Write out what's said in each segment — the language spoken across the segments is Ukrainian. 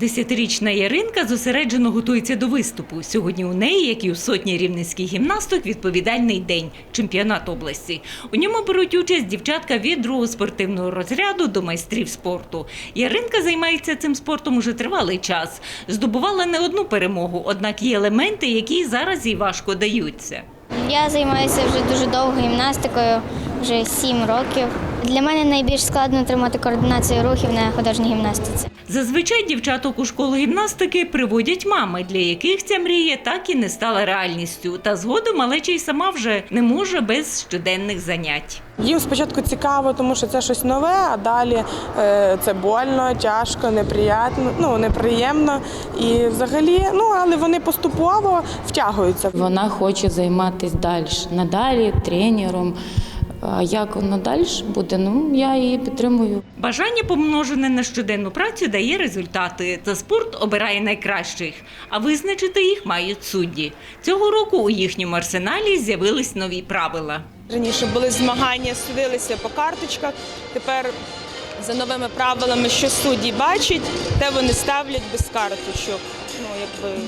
Десятирічна Яринка зосереджено готується до виступу. Сьогодні у неї, як і у сотні рівненських гімнасток, відповідальний день чемпіонат області. У ньому беруть участь дівчатка від другого спортивного розряду до майстрів спорту. Яринка займається цим спортом уже тривалий час. Здобувала не одну перемогу, однак є елементи, які зараз їй важко даються. Я займаюся вже дуже довго гімнастикою, вже 7 років. Для мене найбільш складно тримати координацію рухів на художній гімнастиці. Зазвичай дівчаток у школу гімнастики приводять мами, для яких ця мрія так і не стала реальністю. Та згодом малеча й сама вже не може без щоденних занять. Їм спочатку цікаво, тому що це щось нове, а далі е, це больно, тяжко, неприємно, ну неприємно. І взагалі, ну але вони поступово втягуються. Вона хоче займатися далі, надалі тренером. А як воно далі буде? Ну я її підтримую. Бажання, помножене на щоденну працю, дає результати. Та спорт обирає найкращих, а визначити їх мають судді. Цього року у їхньому арсеналі з'явились нові правила. Раніше були змагання, судилися по карточках. Тепер за новими правилами, що судді бачать, те вони ставлять без карточок. Ну якби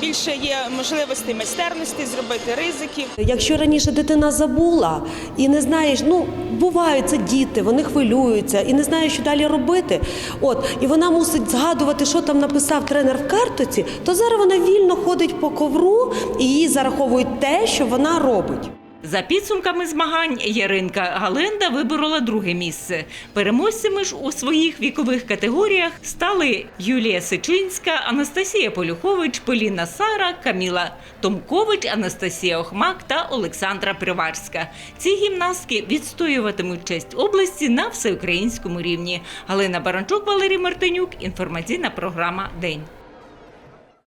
більше є можливостей майстерності зробити ризиків. Якщо раніше дитина забула і не знаєш, ну бувають це діти, вони хвилюються і не знають, що далі робити. От і вона мусить згадувати, що там написав тренер в картоці, то зараз вона вільно ходить по ковру і їй зараховують те, що вона робить. За підсумками змагань Яринка Галенда виборола друге місце. Переможцями ж у своїх вікових категоріях стали Юлія Сичинська, Анастасія Полюхович, Поліна Сара, Каміла Томкович, Анастасія Охмак та Олександра Приварська. Ці гімнастки відстоюватимуть честь області на всеукраїнському рівні. Галина Баранчук, Валерій Мартинюк. Інформаційна програма День.